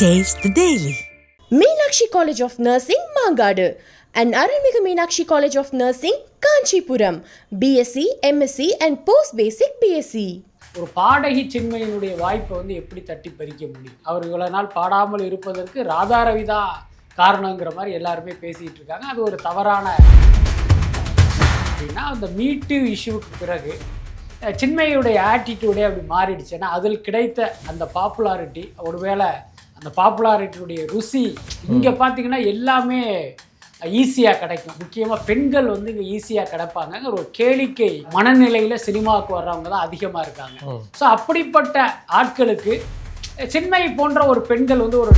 Taste the Daily. Meenakshi College of Nursing, Mangadu, and Aranmiga Meenakshi College of Nursing, Kanchipuram, BSc, MSc, and Post Basic BSc. ஒரு பாடகி சின்மையினுடைய வாய்ப்பை வந்து எப்படி தட்டி பறிக்க முடியும் அவர் இவ்வளவு நாள் பாடாமல் இருப்பதற்கு ராதாரவி தான் காரணங்கிற மாதிரி எல்லாருமே பேசிட்டு இருக்காங்க அது ஒரு தவறான அப்படின்னா அந்த மீட்டு இஷ்யூவுக்கு பிறகு சின்மையுடைய ஆட்டிடியூடே அப்படி மாறிடுச்சுன்னா அதில் கிடைத்த அந்த பாப்புலாரிட்டி ஒருவேளை அந்த பாப்புலாரிட்டியுடைய ருசி இங்கே பார்த்தீங்கன்னா எல்லாமே ஈஸியாக கிடைக்கும். முக்கியமாக பெண்கள் வந்து இங்கே ஈஸியாக கிடைப்பாங்க ஒரு கேளிக்கை மனநிலையில் சினிமாவுக்கு வர்றவங்க தான் அதிகமாக இருக்காங்க. ஸோ அப்படிப்பட்ட ஆட்களுக்கு சின்மை போன்ற ஒரு பெண்கள் வந்து ஒரு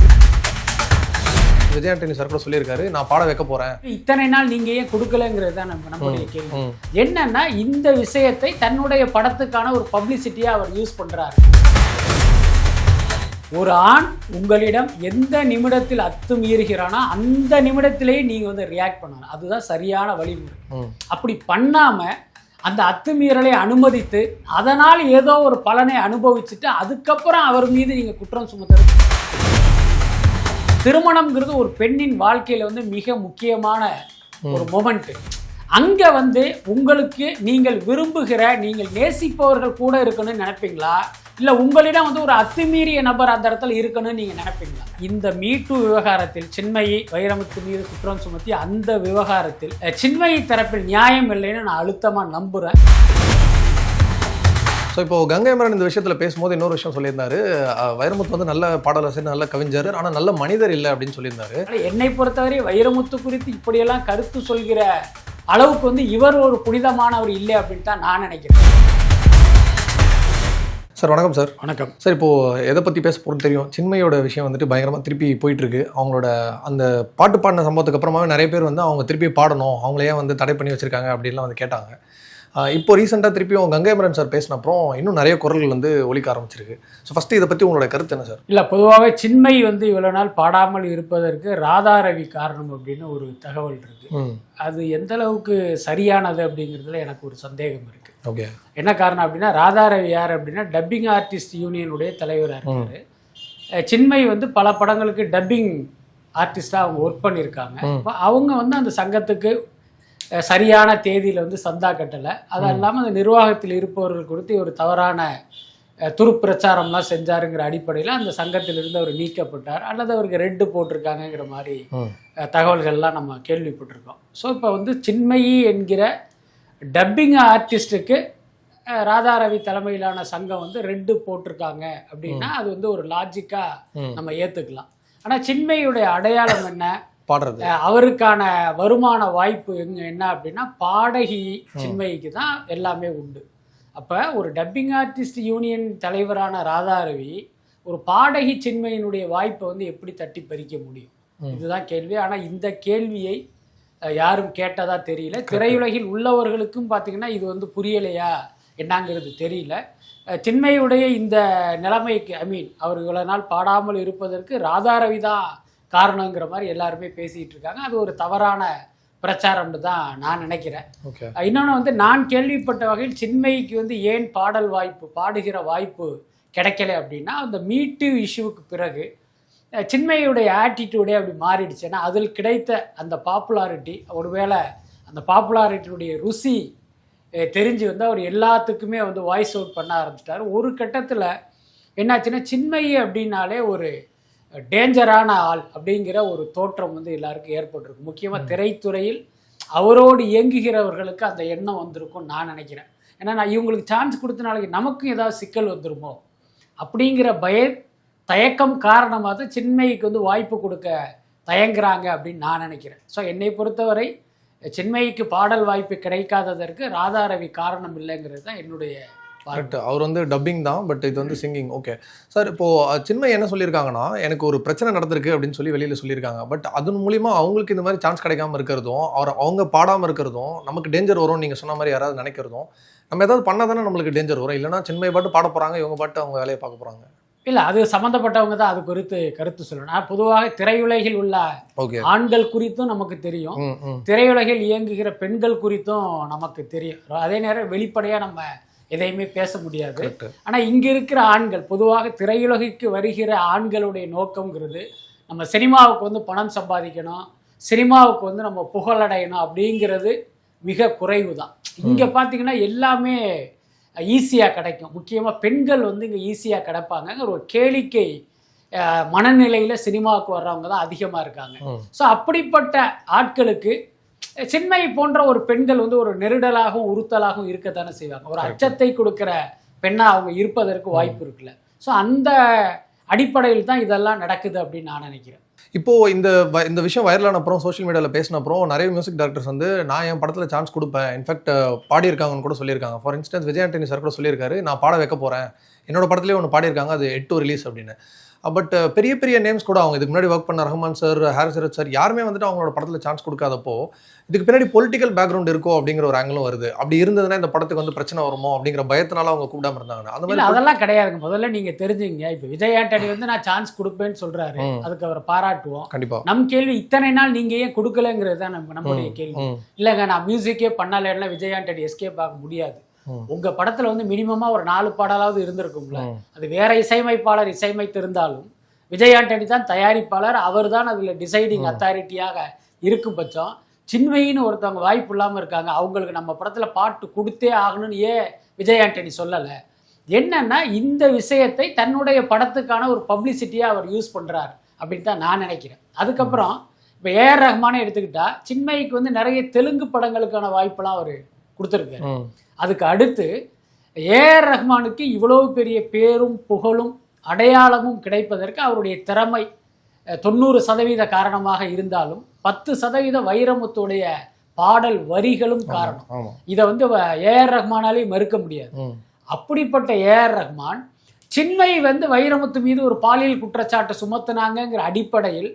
விஜய் ஆண்டனி சார் கூட சொல்லியிருக்காரு நான் பாட வைக்க போறேன். இத்தனை நாள் நீங்க ஏன் கொடுக்கலங்கிறது தான் நம்ம நம்மளுடைய கேள்வி. என்னன்னா இந்த விஷயத்தை தன்னுடைய படத்துக்கான ஒரு பப்ளிசிட்டியா அவர் யூஸ் பண்றாரு. ஒரு ஆண் உங்களிடம் எந்த நிமிடத்தில் அத்துமீறுகிறானோ அந்த நிமிடத்திலேயே நீங்க வந்து ரியாக்ட் பண்ணணும். அதுதான் சரியான வழிமுறை. அப்படி பண்ணாம அந்த அத்துமீறலை அனுமதித்து அதனால் ஏதோ ஒரு பலனை அனுபவிச்சுட்டு அதுக்கப்புறம் அவர் மீது நீங்க குற்றம் சுமத்துறது திருமணம்ங்கிறது ஒரு பெண்ணின் வாழ்க்கையில வந்து மிக முக்கியமான ஒரு மொமெண்ட் அங்க வந்து உங்களுக்கு நீங்கள் விரும்புகிற நீங்கள் நேசிப்பவர்கள் கூட இருக்கணும்னு நினைப்பீங்களா? இல்ல உங்களிடம் வந்து ஒரு அத்துமீறிய நபர் அந்த இடத்துல இருக்கணும்னு நீங்க நினைப்பீங்களா? இந்த மீட்டு விவகாரத்தில் சின்மயி வைரமுத்து மீது குற்றம் சுமத்தி அந்த விவகாரத்தில் சின்மயி தரப்பில் நியாயம் இல்லைன்னு நான் அழுத்தமா நம்புறேன். ஸோ இப்போ கங்கை மரன் இந்த விஷயத்துல பேசும்போது இன்னொரு விஷயம் சொல்லியிருந்தாரு. வைரமுத்து வந்து நல்ல பாடலாசிரியர் நல்ல கவிஞர் ஆனா நல்ல மனிதர் இல்லை அப்படின்னு சொல்லியிருந்தாரு. என்னை பொறுத்தவரை வைரமுத்து குறித்து இப்படியெல்லாம் கருத்து சொல்கிற அளவுக்கு வந்து இவர் ஒரு புனிதமானவர் இல்லை அப்படின்னு தான் நான் நினைக்கிறேன். சார் வணக்கம் சார். வணக்கம். சார் இப்போ எதை பத்தி பேச போறோம்னு தெரியும். சின்மையோட விஷயம் வந்துட்டு பயங்கரமா திருப்பி போயிட்டு இருக்கு அவங்களோட அந்த பாட்டு பாடின சம்பவத்துக்கு அப்புறமாவே நிறைய பேர் வந்து அவங்க திருப்பி பாடணும். அவங்களே வந்து தடை பண்ணி வச்சிருக்காங்க அப்படின்லாம் வந்து கேட்டாங்க. இப்போ ரீசெண்டாக திருப்பியும் கங்கை மரன் சார் பேசின அப்புறம் இன்னும் நிறைய குரல்கள் வந்து ஒலிக்க ஆரம்பிச்சிருக்கு. ஸோ ஃபர்ஸ்ட் இதை பத்தி உங்களோட கருத்து என்ன சார்? இல்ல பொதுவாகவே சின்மை வந்து இவ்வளவு நாள் பாடாமல் இருப்பதற்கு ராதாரவி காரணம் அப்படின்னு ஒரு தகவல் இருக்கு. ம். அது எந்த அளவுக்கு சரியானது அப்படிங்கிறதுல எனக்கு ஒரு சந்தேகம் இருக்கு. ஓகே. என்ன காரணம் அப்படின்னா ராதாரவி யார் அப்படின்னா டப்பிங் ஆர்டிஸ்ட் யூனியனுடைய தலைவராக இருக்காரு. சின்மை வந்து பல படங்களுக்கு டப்பிங் ஆர்டிஸ்டாக அவங்க ஒர்க் பண்ணியிருக்காங்க. அவங்க வந்து அந்த சங்கத்துக்கு சரியான தேதியில் வந்து சந்தா கட்டலை. அது இல்லாமல் அந்த நிர்வாகத்தில் இருப்பவர்கள் குறித்து ஒரு தவறான துருப்பிரச்சாரம்லாம் செஞ்சாருங்கிற அடிப்படையில் அந்த சங்கத்திலிருந்து அவர் நீக்கப்பட்டார். அல்லது அவருக்கு ரெட்டு போட்டிருக்காங்கங்கிற மாதிரி தகவல்கள்லாம் நம்ம கேள்விப்பட்டிருக்கோம். ஸோ இப்போ வந்து சின்மயி என்கிற டப்பிங் ஆர்டிஸ்ட்டுக்கு ராதாரவி தலைமையிலான சங்கம் வந்து ரெட்டு போட்டிருக்காங்க அப்படின்னா அது வந்து ஒரு லாஜிக்காக. நம்ம ஏற்றுக்கலாம் ஆனால் சின்மையுடைய அடையாளம் என்ன? பாடுறது. அவருக்கான வருமான வாய்ப்பு எங்க என்ன அப்படின்னா பாடகி சின்மயிக்கு தான் எல்லாமே உண்டு. அப்போ ஒரு டப்பிங் ஆர்டிஸ்ட் யூனியன் தலைவரான ராதாரவி ஒரு பாடகி சின்மையினுடைய வாய்ப்பை வந்து எப்படி தட்டி பறிக்க முடியும்? இதுதான் கேள்வி. ஆனால் இந்த கேள்வியை யாரும் கேட்டதா தெரியல. திரையுலகில் உள்ளவர்களுக்கும் பார்த்தீங்கன்னா இது வந்து புரியலையா என்னங்கிறது தெரியல. சின்மையுடைய இந்த நிலைமைக்கு ஐ மீன் அவர் இவ்வளவு நாள் பாடாமல் இருப்பதற்கு ராதாரவி தான் காரணங்கிற மாதிரி எல்லாருமே பேசிட்டு இருக்காங்க. அது ஒரு தவறான பிரச்சாரம்னு தான் நான் நினைக்கிறேன். இன்னொன்று வந்து நான் கேள்விப்பட்ட வகையில் சின்மைக்கு வந்து ஏன் பாடல் வாய்ப்பு பாடுகிற வாய்ப்பு கிடைக்கல அப்படின்னா அந்த மீட்டு இஷ்யூவுக்கு பிறகு சின்மையுடைய ஆட்டிடியூடே அப்படி மாறிடுச்சுன்னா அதில் கிடைத்த அந்த பாப்புலாரிட்டி ஒருவேளை அந்த பாப்புலாரிட்டியுடைய ருசி தெரிஞ்சு வந்து அவர் எல்லாத்துக்குமே வந்து வாய்ஸ் அவுட் பண்ண ஆரம்பிச்சிட்டாரு. ஒரு கட்டத்தில் என்னாச்சுன்னா சின்மயி அப்படின்னாலே ஒரு டேஞ்சரான ஆள் அப்படிங்கிற ஒரு தோற்றம் வந்து எல்லாருக்கும் ஏற்பட்டிருக்கு. முக்கியமாக திரைத்துறையில் அவரோடு இயங்குகிறவர்களுக்கு அந்த எண்ணம் வந்திருக்கும் நான் நினைக்கிறேன். ஏன்னா நான் இவங்களுக்கு சான்ஸ் கொடுத்த நாளைக்கு நமக்கும் ஏதாவது சிக்கல் வந்துருமோ அப்படிங்கிற பய தயக்கம் காரணமாக தான் சின்மைக்கு வந்து வாய்ப்பு கொடுக்க தயங்குறாங்க அப்படின்னு நான் நினைக்கிறேன். ஸோ என்னை பொறுத்தவரை சின்மைக்கு பாடல் வாய்ப்பு கிடைக்காததற்கு ராதாரவி காரணம் இல்லைங்கிறது தான் என்னுடைய கரெக்ட் அவர் வந்து டப்பிங் தான் பட் இது வந்து சிங்கிங் ஓகே சார் இப்போது சின்மை என்ன சொல்லியிருக்காங்கன்னா எனக்கு ஒரு பிரச்சனை நடந்திருக்கு அப்படின்னு சொல்லி வெளியில் சொல்லியிருக்காங்க. பட் அதன் மூலிமா அவங்களுக்கு இந்த மாதிரி சான்ஸ் கிடைக்காம இருக்கிறதும் அவர் அவங்க பாடாமல் இருக்கிறதும் நமக்கு டேஞ்சர் வரும் நீங்கள் சொன்ன மாதிரி யாராவது நினைக்கிறதும் நம்ம ஏதாவது பண்ணால் தானே நம்மளுக்கு டேஞ்சர் வரும். இல்லைனா சின்மை பாட்டு பாட போகிறாங்க இவங்க பாட்டு அவங்க வேலையை பார்க்க போகிறாங்க இல்லை அது சம்மந்தப்பட்டவங்க தான் அது குறித்து கருத்து சொல்லணும். பொதுவாக திரையுலகில் உள்ள ஆண்கள் குறித்தும் நமக்கு தெரியும். திரையுலகில் இயங்குகிற பெண்கள் குறித்தும் நமக்கு தெரியும். அதே நேரம் வெளிப்படையாக நம்ம எதையுமே பேச முடியாது. கரெக்ட் ஆனா இங்க இருக்கிற ஆண்கள் பொதுவாக திரையுலகிற்கு வருகிற ஆண்களுடைய நோக்கம்ங்கிறது நம்ம சினிமாவுக்கு வந்து பணம் சம்பாதிக்கணும் சினிமாவுக்கு வந்து நம்ம புகழடையணும் அப்படிங்கிறது மிக குறைவு தான் இங்க பாத்தீங்கன்னா எல்லாமே ஈஸியா கிடைக்கும். முக்கியமா பெண்கள் வந்து இங்க ஈஸியா கிடைப்பாங்க ஒரு கேளிக்கை மனநிலையில சினிமாவுக்கு வர்றவங்க தான் அதிகமா இருக்காங்க. ஸோ அப்படிப்பட்ட ஆட்களுக்கு சின்மை போன்ற ஒரு பெண்கள் வந்து ஒரு நெருடலாகவும் உறுத்தலாகவும் இருக்கத்தானே செய்வாங்க. ஒரு அச்சத்தை கொடுக்கிற பெண்ணா அவங்க இருப்பதற்கு வாய்ப்பு இருக்குல்ல. ஸோ அந்த அடிப்படையில் தான் இதெல்லாம் நடக்குது அப்படின்னு நான் நினைக்கிறேன். இப்போது இந்த இந்த விஷயம் வைரலான அப்புறம் சோஷியல் மீடியாவில் பேசின அப்புறம் நிறைய மியூசிக் டேரக்டர்ஸ் வந்து நான் என் படத்தில் சான்ஸ் கொடுப்பேன். இன்ஃபேக்ட் பாடியிருக்காங்கன்னு கூட சொல்லியிருக்காங்க. For instance Vijay Antony sir கூட சொல்லியிருக்காரு நான் பாட வைக்க போகிறேன் என்னோட படத்துலேயே ஒன்று பாடியிருக்காங்க. அது எட்டு ரிலீஸ் அப்படின்னு. பட் பெரிய பெரிய நேம்ஸ் கூட அவங்க இதுக்கு முன்னாடி ஒர்க் பண்ண ரஹ்மான் சார் ஹாரிஸ் ரத் சார் யாருமே வந்துட்டு அவங்களோட படத்தில் சான்ஸ் கொடுக்காதப்போ இதுக்கு பின்னாடி பொலிட்டிக்கல் பேக்ரவுண்ட் இருக்கோ அப்படிங்கிற ஒரு ஆங்கிளும் வருது. அப்படி இருந்ததுன்னா இந்த படத்துக்கு வந்து பிரச்சனை வருமோ அப்படிங்கிற பயத்தினால அவங்க கூப்பிடாம இருந்தாங்க அந்த மாதிரி அதெல்லாம் கிடையாதுங்க. முதல்ல நீங்க தெரிஞ்சுங்க. இப்போ விஜய் ஆண்டனி வந்து நான் சான்ஸ் கொடுப்பேன்னு சொல்றாரு. அதுக்கு அவரை பாராட்டுவோம். கண்டிப்பா. நம் கேள்வி இத்தனை நாள் நீங்க ஏன் கொடுக்கலங்கிறது தான் நம்ம நம்மளுடைய கேள்வி. இல்லைங்க நான் மியூசிக்கே பண்ணலைன்னா விஜய் ஆண்டனி எஸ்கேப் ஆக முடியாது. உங்க படத்துல வந்து மினிமமா ஒரு நாலு பாடலாவது இருந்திருக்கும்ல. அது வேற இசையமைப்பாளர் இசையமைத்திருந்தாலும் விஜய் ஆண்டனி தான் தயாரிப்பாளர் அவர் தான் அதுல டிசைடிங் அத்தாரிட்டியாக இருக்கும் பட்சம் சின்மையின்னு ஒருத்தவங்க வாய்ப்பு இல்லாம இருக்காங்க. அவங்களுக்கு நம்ம படத்துல பாட்டு கொடுத்தே ஆகணும்னு ஏன் விஜய் ஆண்டனி சொல்லலை? என்னன்னா இந்த விஷயத்தை தன்னுடைய படத்துக்கான ஒரு பப்ளிசிட்டியா அவர் யூஸ் பண்றார் அப்படின்னு தான் நான் நினைக்கிறேன். அதுக்கப்புறம் இப்போ ஏஆர் ரஹ்மானே எடுத்துக்கிட்டா சின்மைக்கு வந்து நிறைய தெலுங்கு படங்களுக்கான வாய்ப்பெல்லாம் அவர் கொடுத்துருக்காரு ம். அதுக்கு அடுத்து ஏஆர் ரஹ்மானுக்கு இவ்வளவு பெரிய பேரும் புகழும் அடையாளமும் கிடைப்பதற்கு அவருடைய திறமை தொண்ணூறு சதவீத காரணமாக இருந்தாலும் பத்து சதவீத வைரமுத்துடைய பாடல் வரிகளும் காரணம். இதை வந்து ஏஆர் ரஹ்மானாலே மறுக்க முடியாது. அப்படிப்பட்ட ஏஆர் ரஹ்மான் சின்மை வந்து வைரமுத்து மீது ஒரு பாலியல் குற்றச்சாட்டு சுமத்துனாங்கங்கிற அடிப்படையில்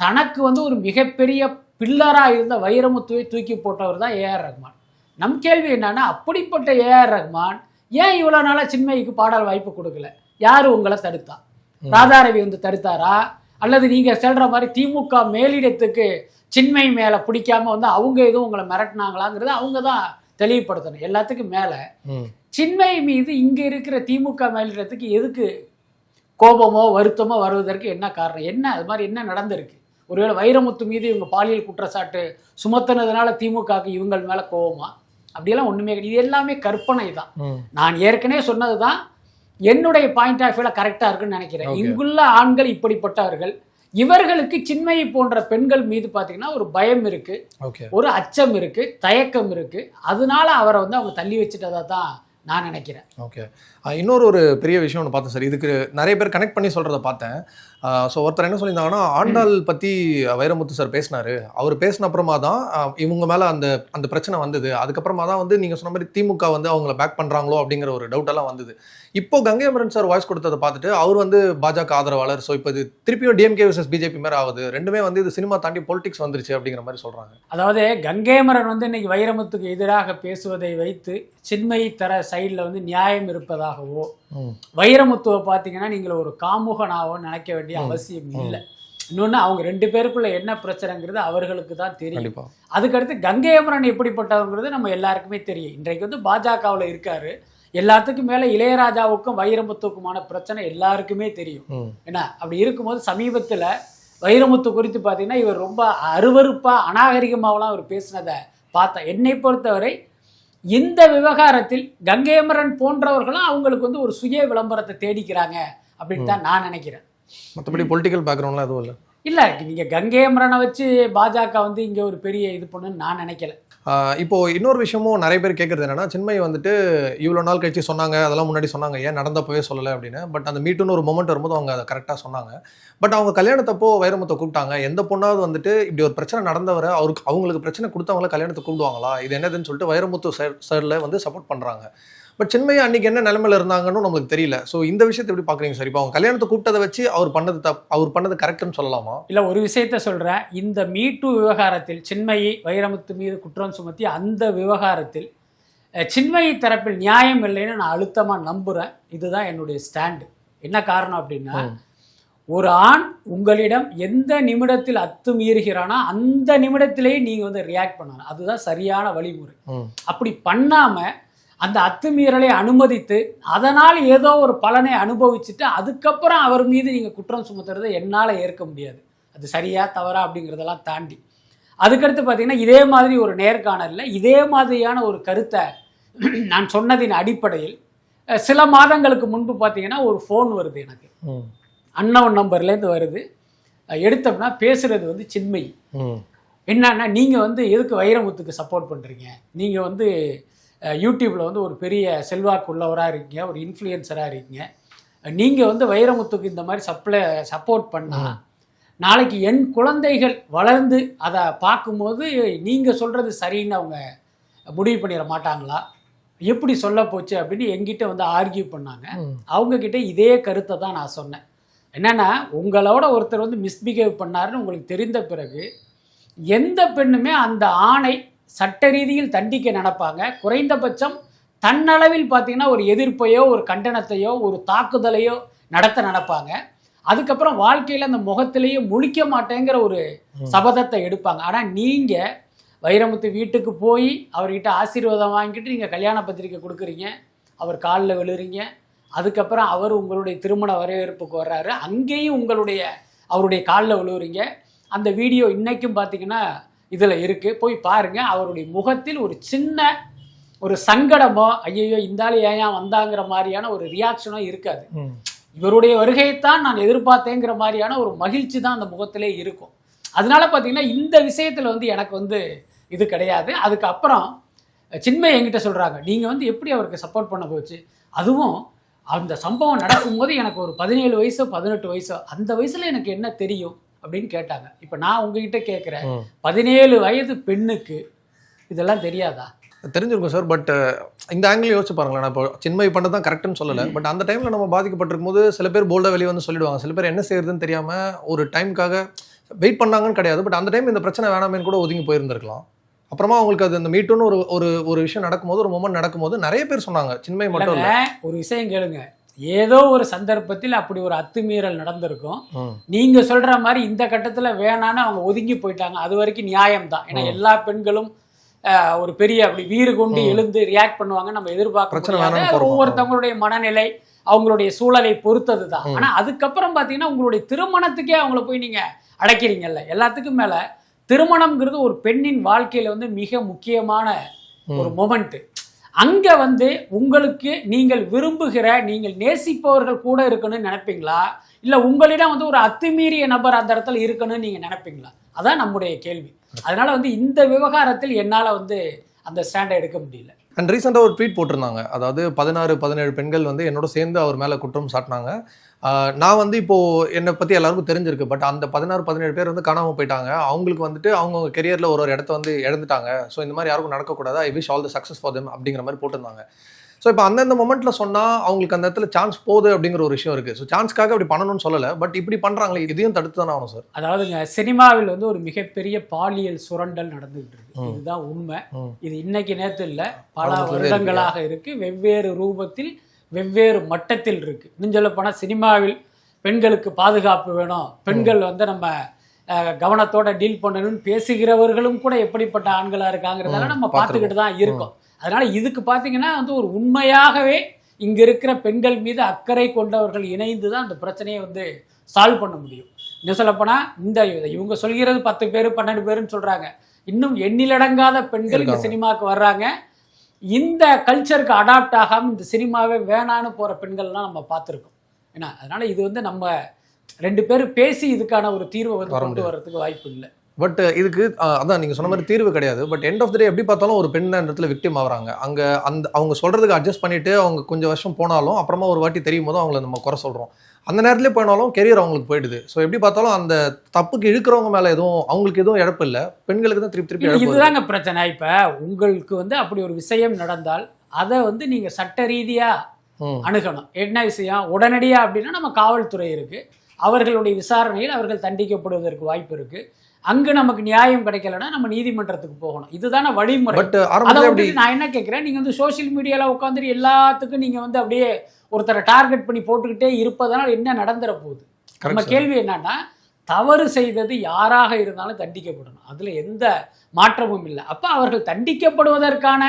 தனக்கு வந்து ஒரு மிகப்பெரிய பில்லரா இருந்த வைரமுத்துவை தூக்கி போட்டவர் தான் ஏஆர் ரஹ்மான். நம் கேள்வி என்னன்னா அப்படிப்பட்ட ஏஆர் ரஹ்மான் ஏன் இவ்வளவு நாளா சின்மைக்கு பாடல் வாய்ப்பு கொடுக்கல? யாரு உங்களை தடுத்தா. ராதாரவி வந்து தடுத்தாரா? அல்லது நீங்க சொல்ற மாதிரி திமுக மேலிடத்துக்கு சின்மை மேல பிடிக்காம வந்து அவங்க எதுவும் உங்களை மிரட்டினாங்களாங்கிறது அவங்க தான் தெளிவுபடுத்தணும் எல்லாத்துக்கும் மேல. சின்மை மீது இங்க இருக்கிற திமுக மேலிடத்துக்கு எதுக்கு கோபமோ வருத்தமோ வருவதற்கு என்ன காரணம்? என்ன? அது மாதிரி என்ன நடந்திருக்கு? ஒருவேளை வைரமுத்து மீது இவங்க பாலியல் குற்றச்சாட்டு சுமத்துனதுனால திமுகவுக்கு இவங்கள் மேல கோபமா அப்படியெல்லாம் ஒண்ணுமே கிடையாது. இது எல்லாமே கற்பனை தான். நான் ஏற்கனவே சொன்னதுதான். என்னுடைய பாயிண்ட் ஆஃப் வியூல கரெக்டா இருக்குன்னு நினைக்கிறேன். இங்குள்ள ஆண்கள் இப்படிப்பட்டவர்கள் இவர்களுக்கு சின்மையை போன்ற பெண்கள் மீது பாத்தீங்கன்னா ஒரு பயம் இருக்கு. ஒரு அச்சம் இருக்கு தயக்கம் இருக்கு. அதனால அவரை வந்து அவங்க தள்ளி வச்சுட்டதா தான் நான் நினைக்கிறேன். ஓகே. இன்னொரு ஒரு பெரிய விஷயம் ஒன்று பார்த்தேன் சார். இதுக்கு நிறைய பேர் கனெக்ட் பண்ணி சொல்கிறத பார்த்தேன். ஸோ ஒருத்தர் என்ன சொல்லியிருந்தாங்கன்னா ஆண்டாள் பற்றி வைரமுத்து சார் பேசினாரு. அவர் பேசின அப்புறமா தான் இவங்க மேலே அந்த அந்த பிரச்சனை வந்தது. அதுக்கப்புறமா தான் வந்து நீங்கள் சொன்ன மாதிரி திமுக வந்து அவங்கள பேக் பண்ணுறாங்களோ அப்படிங்கிற ஒரு டவுட் எல்லாம் வந்தது. இப்போ கங்கை அமரன் சார் வாய்ஸ் கொடுத்ததை பார்த்துட்டு அவர் வந்து பாஜக ஆதரவாளர். ஸோ இப்போ இது திருப்பியும் டிஎம்கே வர்சஸ் பிஜேபி மாதிரி ஆகுது. ரெண்டுமே வந்து இது சினிமா தாண்டி பொலிட்டிக்ஸ் வந்துருச்சு அப்படிங்கிற மாதிரி சொல்கிறாங்க அதாவது கங்கேமரன் வந்து இன்னைக்கு வைரமுத்துக்கு எதிராக பேசுவதை வைத்து சின்மை தர சைடில் வந்து நியாயம் இருப்பதாகவோ வைரமுத்துவை பார்த்தீங்கன்னா நீங்கள் ஒரு காமுகனாவோ நினைக்க வேண்டிய. அவசியம் இல்லை. இன்னொன்று அவங்க ரெண்டு பேருக்குள்ள என்ன பிரச்சனைங்கிறது அவர்களுக்கு தான் தெரியும். அதுக்கடுத்து கங்கையமரன் எப்படிப்பட்டவங்கிறது நம்ம எல்லாருக்குமே தெரியும். இன்றைக்கு வந்து பாஜகவில் இருக்காரு. எல்லாத்துக்கும் மேலே இளையராஜாவுக்கும் வைரமுத்துக்குமான பிரச்சனை எல்லாருக்குமே தெரியும். ம். என்ன? அப்படி இருக்கும்போது சமீபத்தில் வைரமுத்து குறித்து பார்த்தீங்கன்னா இவர் ரொம்ப அருவருப்பாக அநாகரிகமாகலாம் அவர் பேசினதை பார்த்தேன். என்னை பொறுத்தவரை இந்த விவகாரத்தில் கங்கையமரன் போன்றவர்களும் அவங்களுக்கு வந்து ஒரு சுய விளம்பரத்தை தேடிக்கிறாங்க அப்படின்னு தான் நான் நினைக்கிறேன். மற்றபடி பொலிட்டிக்கல் பேக்ரவுண்ட்லாம் எதுவும் இல்லை? இல்லை நீங்கள் கங்கையமரனை வச்சு பாஜக வந்து இங்கே ஒரு பெரிய இது பண்ணுன்னு நான் நினைக்கல. இப்போது இப்போ இன்னொரு விஷயமும் நிறைய பேர் கேட்குறது என்னன்னா சின்மய் வந்துட்டு இவ்வளோ நாள் கழிச்சு சொன்னாங்க அதெல்லாம் முன்னாடி சொன்னாங்க ஏன் நடந்தப்பவே சொல்லலை அப்படின்னு. பட் அந்த மீட்டுன்னு ஒரு மொமெண்ட் வரும்போது அவங்க அதை கரெக்டாக சொன்னாங்க. பட் அவங்க கல்யாணத்தப்போ வைரமுத்தை கூப்பிட்டாங்க. எந்த பொண்ணாவது வந்துட்டு இப்படி ஒரு பிரச்சனை நடந்தவரை அவருக்கு அவங்களுக்கு பிரச்சனை கொடுத்தவங்கள கல்யாணத்தை கூப்பிடுவாங்களா? இது என்னதுன்னு சொல்லிட்டு வைரமுத்து சார் சார்ல வந்து சப்போர்ட் பண்ணுறாங்க பட் சின்மய் அன்னைக்கு என்ன நிலைமையில இருந்தாங்கன்னு நம்மளுக்கு தெரியல. ஸோ இந்த விஷயத்தை எப்படி பார்க்குறீங்க? சார் இப்போ அவங்க கல்யாணத்தை கூப்பிட்டதை வச்சு அவர் பண்ணது தப் அவர் பண்ணது கரெக்ட்னு சொல்லலாமா? இல்லை ஒரு விஷயத்த சொல்கிறேன் இந்த மீட்டு விவகாரத்தில் சின்மயி வைரமுத்து மீது குற்றம் சுமத்தி அந்த விவகாரத்தில் சின்மயி தரப்பில் நியாயம் இல்லைன்னு நான் அழுத்தமாக நம்புகிறேன் இதுதான் என்னுடைய ஸ்டாண்டு. என்ன காரணம் அப்படின்னா. ஒரு ஆண் உங்களிடம் எந்த நிமிடத்தில் அத்துமீறுகிறானோ அந்த நிமிடத்திலேயே நீங்கள் வந்து ரியாக்ட் பண்ணணும் அதுதான் சரியான வழிமுறை. அப்படி பண்ணாமல் அந்த அத்துமீறலை அனுமதித்து அதனால் ஏதோ ஒரு பலனை அனுபவிச்சுட்டு அதுக்கப்புறம் அவர் மீது நீங்கள் குற்றம் சுமத்துறதை என்னால் ஏற்க முடியாது. அது சரியா தவறா அப்படிங்கிறதெல்லாம் தாண்டி. அதுக்கடுத்து பார்த்தீங்கன்னா இதே மாதிரி ஒரு நேர்காணலில் இதே மாதிரியான ஒரு கருத்தை நான் சொன்னதின் அடிப்படையில் சில மாதங்களுக்கு முன்பு பார்த்தீங்கன்னா ஒரு ஃபோன் வருது எனக்கு. அன்னவன் நம்பர்லேருந்து வருது. எடுத்தோம்னா பேசுறது வந்து சின்மை என்னன்னா நீங்கள் வந்து எதுக்கு வைரமுத்துக்கு சப்போர்ட் பண்ணுறீங்க நீங்கள் வந்து யூடியூப்பில் வந்து ஒரு பெரிய செல்வாக்கு உள்ளவராக இருக்கீங்க ஒரு இன்ஃப்ளூயன்சராக இருக்கீங்க. நீங்கள் வந்து வைரமுத்துக்கு இந்த மாதிரி சப்ளை சப்போர்ட் பண்ணால் நாளைக்கு என் குழந்தைகள் வளர்ந்து அதை பார்க்கும்போது நீங்கள் சொல்கிறது சரின்னு அவங்க முடிவு பண்ணிட மாட்டாங்களா? எப்படி சொல்ல போச்சு அப்படின்னு எங்கிட்ட வந்து ஆர்கியூ பண்ணாங்க. ம். அவங்க கிட்ட இதே கருத்தை தான் நான் சொன்னேன். என்னன்னா உங்களோட ஒருத்தர் வந்து மிஸ்பிஹேவ் பண்ணாருன்னு உங்களுக்கு தெரிந்த பிறகு எந்த பெண்ணுமே அந்த ஆணை சட்ட ரீதியில் தண்டிக்க நடப்பாங்க. குறைந்தபட்சம் தன்னளவில் பார்த்தீங்கன்னா ஒரு எதிர்ப்பையோ ஒரு கண்டனத்தையோ ஒரு தாக்குதலையோ நடத்த நடப்பாங்க. அதுக்கப்புறம் வாழ்க்கையில் அந்த முகத்திலேயே முழிக்க மாட்டேங்கிற ஒரு சபதத்தை எடுப்பாங்க. ஆனால் நீங்கள் வைரமுத்து வீட்டுக்கு போய் அவர்கிட்ட ஆசீர்வாதம் வாங்கிட்டு நீங்கள் கல்யாண பத்திரிக்கை கொடுக்குறீங்க. அவர் காலில் விழுறீங்க. அதுக்கப்புறம் அவர் உங்களுடைய திருமண வரவேற்புக்கு வர்றாரு. அங்கேயும் உங்களுடைய அவருடைய காலில் விழுவுறீங்க. அந்த வீடியோ இன்னைக்கும் பார்த்தீங்கன்னா இதில் இருக்குது போய் பாருங்கள் அவருடைய முகத்தில் ஒரு சின்ன ஒரு சங்கடமோ ஐயையோ இந்த ஆளு ஏன் வந்தாங்கிற மாதிரியான ஒரு ரியாக்ஷனோ இருக்காது. இவருடைய வருகையைத்தான் நான் எதிர்பார்த்தேங்கிற மாதிரியான ஒரு மகிழ்ச்சி தான் அந்த முகத்திலே இருக்கும். அதனால பார்த்தீங்கன்னா இந்த விஷயத்தில் வந்து எனக்கு வந்து இது கிடையாது. அதுக்கப்புறம் சின்மை என்கிட்ட சொல்கிறாங்க நீங்கள் வந்து எப்படி அவருக்கு சப்போர்ட் பண்ண போச்சு? அதுவும் அந்த சம்பவம் நடக்கும்போது எனக்கு ஒரு பதினேழு வயசோ பதினெட்டு வயசோ அந்த வயசில் எனக்கு என்ன தெரியும்? அப்படின்னு கேட்டாங்க. இப்போ நான் உங்ககிட்ட கேட்குறேன். பதினேழு வயது பெண்ணுக்கு இதெல்லாம் தெரியாதா? தெரிஞ்சிருக்கும் சார் பட் இந்த ஆங்கிள் யோசிச்சு பாருங்களேன். நான் இப்போ சின்மை பண்ணது தான் கரெக்ட்னு சொல்லலை. பட் அந்த டைமில் நம்ம பாதிக்கப்பட்டிருக்கும் போது சில பேர் போல்டாக வெளியே வந்து சொல்லிடுவாங்க. சில பேர் என்ன செய்யறதுன்னு தெரியாமல் ஒரு டைமுக்காக வெயிட் பண்ணாங்கன்னு கிடையாது. பட் அந்த டைம் இந்த பிரச்சனை வேணாமேன்னு கூட ஒதுங்கி போயிருந்திருக்கலாம். அப்புறமா அவங்களுக்கு அது அந்த மீட்டுன்னு ஒரு ஒரு ஒரு விஷயம் நடக்கும்போது ஒரு மூமெண்ட் நடக்கும்போது நிறைய பேர் சொன்னாங்க. சின்மை மட்டும் இல்லை. ஒரு விஷயம் கேளுங்க. ஏதோ ஒரு சந்தர்ப்பத்தில் அப்படி ஒரு அத்துமீறல் நடந்திருக்கும். நீங்க சொல்ற மாதிரி இந்த கட்டத்துல வேணான்னு அவங்க ஒதுங்கி போயிட்டாங்க. அது வரைக்கும் நியாயம் தான். ஏன்னா. எல்லா பெண்களும் ஒரு பெரிய அப்படி வீறு கொண்டு. எழுந்து ரியாக்ட் பண்ணுவாங்க நம்ம எதிர்பார்க்க. ஒவ்வொருத்தவங்களுடைய மனநிலை அவங்களுடைய சூழலை பொறுத்தது தான். ஆனா அதுக்கப்புறம் பாத்தீங்கன்னா உங்களுடைய திருமணத்துக்கே அவங்கள போய் நீங்க அடைக்கிறீங்கல்ல எல்லாத்துக்கும் மேல திருமணம்ங்கிறது ஒரு பெண்ணின் வாழ்க்கையில வந்து மிக முக்கியமான ஒரு மொமெண்ட் அங்கே வந்து உங்களுக்கு நீங்கள் விரும்புகிற நீங்கள் நேசிப்பவர்கள் கூட இருக்கணும்னு நினைப்பீங்களா? இல்லை உங்களிடம் வந்து ஒரு அத்துமீறிய நபர் அந்த இடத்துல இருக்கணும்னு நீங்கள் நினைப்பீங்களா? அதான் நம்முடைய கேள்வி. அதனால் வந்து இந்த விவகாரத்தில் என்னால் வந்து அந்த ஸ்டாண்டை எடுக்க முடியல. அண்ட் ரீசெண்டாக ஒரு ட்வீட் போட்டிருந்தாங்க. அதாவது பதினாறு பதினேழு பெண்கள் வந்து என்னோட சேர்ந்து அவர் மேலே குற்றம் சாட்டினாங்க. நான் வந்து இப்போது என்னை பற்றி எல்லாருக்கும் தெரிஞ்சிருக்கு. பட் அந்த பதினாறு பதினேழு பேர் வந்து காணாமல் போயிட்டாங்க. அவங்களுக்கு வந்துட்டு அவங்க கெரியரில் ஒரு ஒரு இடத்த வந்து இழந்துட்டாங்க. ஸோ இந்த மாதிரி யாருக்கும் நடக்கக்கூடாது. I wish all the success for them அப்படிங்கிற மாதிரி போட்டிருந்தாங்க. ஸோ இப்போ அந்தந்த மொமெண்ட்டில் சொன்னால் அவங்களுக்கு அந்த இடத்துல சான்ஸ் போகுது அப்படிங்கிற ஒரு விஷயம் இருக்குது ஸோ சான்ஸ்க்காக அப்படி பண்ணணும்னு சொல்லலை. பட் இப்படி பண்ணுறாங்களே இதையும் தடுத்து தானே ஆகணும் சார் அதாவதுங்க சினிமாவில் வந்து ஒரு மிகப்பெரிய பாலியல் சுரண்டல் நடந்துகிட்டு இருக்கு. இதுதான் உண்மை. இது இன்னைக்கு நேரத்தில் இல்ல பல. வருடங்களாக இருக்கு. வெவ்வேறு ரூபத்தில் வெவ்வேறு மட்டத்தில் இருக்கு. இன்னும் சொல்ல போனா சினிமாவில் பெண்களுக்கு பாதுகாப்பு வேணும். பெண்கள் வந்து நம்ம கவனத்தோட டீல் பண்ணணும்னு பேசுகிறவர்களும் கூட எப்படிப்பட்ட ஆண்களா இருக்காங்கிறதெல்லாம் நம்ம பார்த்துக்கிட்டு தான் இருக்கோம். அதனால இதுக்கு பார்த்தீங்கன்னா வந்து ஒரு உண்மையாகவே இங்க இருக்கிற பெண்கள் மீது அக்கறை கொண்டவர்கள் இணைந்து தான் அந்த பிரச்சனையை வந்து சால்வ் பண்ண முடியும். இன்னும் சொல்லப்போனா இந்த இவங்க சொல்கிறது பத்து பேர் பன்னெண்டு பேருன்னு சொல்றாங்க. இன்னும் எண்ணிலடங்காத பெண்கள் இந்த. சினிமாவுக்கு வர்றாங்க. இந்த கல்ச்சருக்கு அடாப்ட் ஆகாம இந்த சினிமாவே வேணான்னு போற பெண்கள்லாம் நம்ம பார்த்துருக்கோம். ஏன்னா அதனால இது வந்து நம்ம ரெண்டு பேரும் பேசி இதுக்கான ஒரு தீர்வை வந்து கொண்டு. வர்றதுக்கு வாய்ப்பு இல்லை. பட் இதுக்கு அஹ், அதான் நீங்கள் சொன்ன மாதிரி தீர்வு கிடையாது. But end of the day எப்படி பார்த்தாலும் ஒரு பெண் அந்த இடத்துல விக்டிம் ஆகுறாங்க. அங்கே அந்த அவங்க சொல்கிறதுக்கு அட்ஜஸ்ட் பண்ணிட்டு அவங்க கொஞ்சம் வருஷம் போனாலும் அப்புறமா ஒரு வாட்டி தெரியும் போது அவங்கள நம்ம குறை சொல்கிறோம் அந்த நேரத்துலேயே போனாலும் கெரியர் அவங்களுக்கு போயிடுது. ஸோ எப்படி பார்த்தாலும் அந்த தப்புக்கு இழுக்கிறவங்க மேலே எதுவும் அவங்களுக்கு எதுவும் இழப்பு இல்லை. பெண்களுக்கு தான் திருப்பி திருப்பி. இதுதாங்க பிரச்சனை. இப்ப உங்களுக்கு வந்து அப்படி ஒரு விஷயம் நடந்தால் அதை வந்து நீங்க சட்ட ரீதியா ம். அணுகணும். என்ன விஷயம்? உடனடியா அப்படின்னா நம்ம காவல்துறை இருக்கு. அவர்களுடைய விசாரணையில் அவர்கள் தண்டிக்கப்படுவதற்கு வாய்ப்பு இருக்கு. அங்கு நமக்கு நியாயம் கிடைக்கலன்னா நம்ம நீதிமன்றத்துக்கு போகணும். இதுதானே வழிமுறை. அதை நான் என்ன கேட்குறேன் நீங்கள் வந்து சோஷியல் மீடியாவில் உட்காந்துட்டு எல்லாத்துக்கும் நீங்கள் வந்து அப்படியே ஒருத்தரை டார்கெட் பண்ணி போட்டுக்கிட்டே இருப்பதனால் என்ன நடந்துற போகுது? நம்ம. கேள்வி என்னன்னா தவறு செய்தது யாராக இருந்தாலும் தண்டிக்கப்படணும். அதில் எந்த மாற்றமும் இல்லை. அப்போ அவர்கள் தண்டிக்கப்படுவதற்கான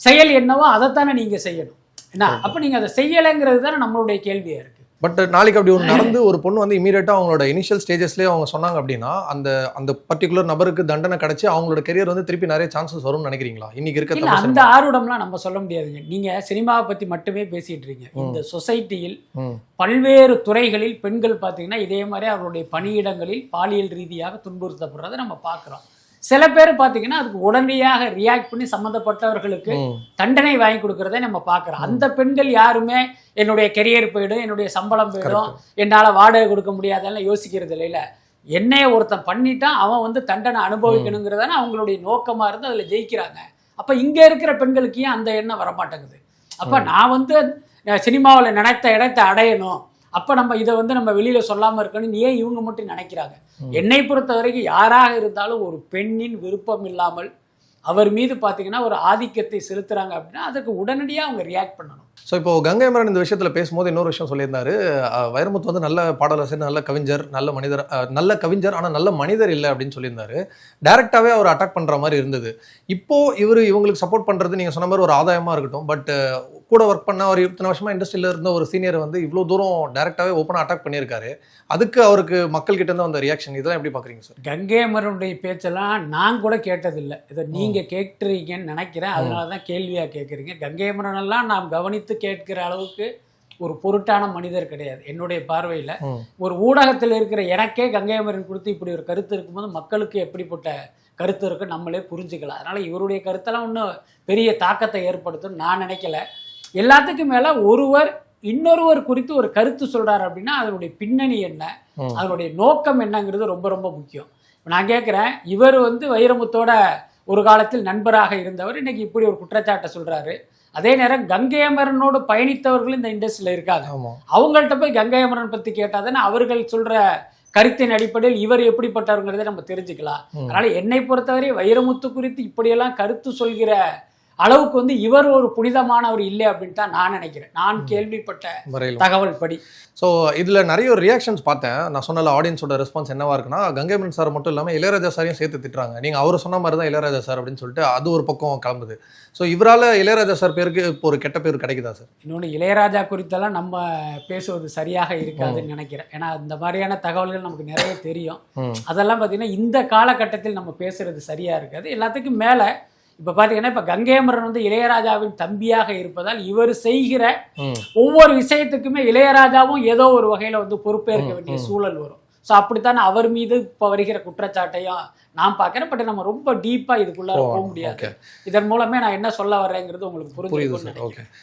செயல் என்னவோ அதைத்தானே நீங்க செய்யணும். என்ன? அப்ப நீங்க அதை செய்யலைங்கிறது தானே நம்மளுடைய கேள்வியா இருக்கு. பட் நாளைக்கு அப்படி ஒரு நடந்து ஒரு பொண்ணு வந்து இமீடியட்டா அவங்களோட இனிஷியல் ஸ்டேஜஸ்லேயே அவங்க சொன்னாங்க அப்படின்னா அந்த அந்த பர்டிகுலர் நபருக்கு தண்டனை கிடைச்சி அவங்களோட கெரியர் வந்து திருப்பி நிறைய சான்சஸ் வரும்னு நினைக்கிறீங்களா? இன்னைக்கு இருக்க அந்த சினிமா ஆர்வம்லாம் நம்ம சொல்ல முடியாதுங்க. நீங்க சினிமாவை பத்தி மட்டுமே பேசிட்டு இருக்கீங்க. இந்த சொசைட்டியில் பல்வேறு துறைகளில் பெண்கள் பார்த்தீங்கன்னா இதே மாதிரி அவருடைய பணியிடங்களில் பாலியல் ரீதியாக துன்புறுத்தப்படுறதை நம்ம பார்க்குறோம் சில பேர் பார்த்தீங்கன்னா அதுக்கு உடனடியாக ரியாக்ட் பண்ணி சம்மந்தப்பட்டவர்களுக்கு தண்டனை வாங்கி கொடுக்கறதை நம்ம பார்க்குறோம். அந்த பெண்கள் யாருமே என்னுடைய கெரியர் போயிடும் என்னுடைய சம்பளம் போயிடும் என்னால் வாடகை கொடுக்க முடியாதெல்லாம் யோசிக்கிறது இல்லைல்ல என்னைய ஒருத்தன் பண்ணிட்டான் அவன் வந்து தண்டனை அனுபவிக்கணுங்கிறதான அவங்களுடைய நோக்கமாக இருந்து அதில் ஜெயிக்கிறாங்க. அப்போ இங்கே இருக்கிற பெண்களுக்கு ஏன் அந்த எண்ணம் வரமாட்டேங்குது? அப்போ நான் வந்து சினிமாவில் நினைத்த இடத்தை அடையணும். அப்போ நம்ம இதை வந்து நம்ம வெளியில் சொல்லாமல் இருக்கணும்னு ஏன் இவங்க மட்டும் நினைக்கிறாங்க? என்னை பொறுத்த வரைக்கும் யாராக இருந்தாலும் ஒரு பெண்ணின் விருப்பம் இல்லாமல் அவர் மீது பார்த்தீங்கன்னா ஒரு ஆதிக்கத்தை செலுத்துறாங்க அப்படின்னா அதுக்கு உடனடியாக அவங்க ரியாக்ட் பண்ணணும். ஸோ இப்போ கங்கை மரன் இந்த விஷயத்துல பேசும்போது இன்னொரு விஷயம் சொல்லியிருந்தாரு. வைரமுத்து வந்து நல்ல பாடலாசிரியர் நல்ல கவிஞர் நல்ல மனிதர் நல்ல கவிஞர் ஆனால் நல்ல மனிதர் இல்லை அப்படின்னு சொல்லியிருந்தாரு. டைரக்டாவே அவர் அட்டாக் பண்ற மாதிரி இருந்தது. இப்போ இவர் இவங்களுக்கு சப்போர்ட் பண்றது நீங்க சொன்ன மாதிரி ஒரு ஆதாயமா இருக்கட்டும் பட் கூட ஒர்க் பண்ண ஒரு இத்தனை வருஷமா இண்டஸ்ட்ரியில இருந்த ஒரு சீனியர் வந்து இவ்வளோ தூரம் டைரக்டாவே ஓப்பனாக அட்டாக் பண்ணியிருக்காரு. அதுக்கு அவருக்கு மக்கள் கிட்ட இருந்து வந்த ரியாக்ஷன் இதெல்லாம் எப்படி பாக்குறீங்க சார் கங்கை அமரனுடைய பேச்செல்லாம் நான் கூட கேட்டதில்லை. இதை நீங்க கேட்டுறீங்கன்னு நினைக்கிறேன். அதனால தான் கேள்வியாக கேட்குறீங்க கங்கை அமரன் எல்லாம் நாம் கவனித்து கேட்கிற அளவுக்கு ஒரு பொருட்டான மனிதர் கிடையாது. என்னுடைய பார்வையில். ஒரு ஊடகத்தில் இருக்கிற எனக்கே கங்கை அமரன் கொடுத்து இப்படி ஒரு கருத்து இருக்கும்போது மக்களுக்கு எப்படிப்பட்ட கருத்து இருக்கு நம்மளே புரிஞ்சுக்கலாம் அதனால இவருடைய கருத்தெல்லாம் ஒன்றும் பெரிய தாக்கத்தை ஏற்படுத்தும்னு நான் நினைக்கல. எல்லாத்துக்கும் மேல ஒருவர் இன்னொருவர் குறித்து ஒரு கருத்து சொல்றாரு அப்படின்னா அதனுடைய பின்னணி என்ன. அதனுடைய நோக்கம் என்னங்கிறது ரொம்ப ரொம்ப முக்கியம். நான் கேட்குறேன் இவர் வந்து வைரமுத்தோட ஒரு காலத்தில் நண்பராக இருந்தவர் இன்னைக்கு இப்படி ஒரு குற்றச்சாட்டை சொல்றாரு. அதே நேரம் கங்கை அமரனோடு பயணித்தவர்கள் இந்த இண்டஸ்ட்ரியில் இருக்காங்க. அவங்கள்ட்ட போய் கங்கை அமரன் பத்தி கேட்டாதானே அவர்கள் சொல்ற கருத்தின் அடிப்படையில் இவர் எப்படிப்பட்டவங்கிறதை நம்ம தெரிஞ்சுக்கலாம். அதனால என்னை பொறுத்தவரை வைரமுத்து குறித்து இப்படியெல்லாம் கருத்து சொல்கிற அளவுக்கு வந்து இவர் ஒரு புனிதமானவர் இல்லை அப்படின்னு தான் நான் நினைக்கிறேன். நான் கேள்விப்பட்ட தகவல் படி ஸோ இதில் நிறைய ரியாக்ஷன்ஸ் பார்த்தேன். நான் சொன்னல ஆடியன்ஸோட ரெஸ்பான்ஸ் என்னவா இருக்குன்னா கங்கைமரன் சார் மட்டும் இல்லாமல் இளையராஜா சாரையும் சேர்த்து திட்டுறாங்க. நீங்கள் அவர் சொன்ன மாதிரி தான் இளையராஜா சார் அப்படின்னு சொல்லிட்டு அது ஒரு பக்கம் கிளம்புது. ஸோ இவரால் இளையராஜா சார் பேருக்கு இப்போ ஒரு கெட்ட பேர் கிடைக்குதா சார் இன்னொன்று இளையராஜா குறித்தெல்லாம் நம்ம பேசுவது சரியாக இருக்காதுன்னு நினைக்கிறேன். ஏன்னா இந்த மாதிரியான தகவல்கள் நமக்கு நிறைய தெரியும். அதெல்லாம் பார்த்தீங்கன்னா இந்த காலகட்டத்தில் நம்ம பேசுறது சரியா இருக்காது. எல்லாத்துக்கும் மேலே இப்போ பார்த்தீங்கன்னா இப்போ கங்கையமரன் வந்து இளையராஜாவின் தம்பியாக இருப்பதால் இவர் செய்கிற ஒவ்வொரு விஷயத்துக்குமே இளையராஜாவும் ஏதோ ஒரு வகையில் வந்து பொறுப்பேற்க வேண்டிய. சூழல் வரும். ஸோ அப்படித்தான் அவர் மீது இப்போ வருகிற குற்றச்சாட்டையும் நான் பார்க்குறேன். பட் நம்ம ரொம்ப டீப்பாக இதுக்குள்ளார போக முடியாது. இதன் மூலமே நான் என்ன சொல்ல வர்றேங்கிறது உங்களுக்கு ஓகே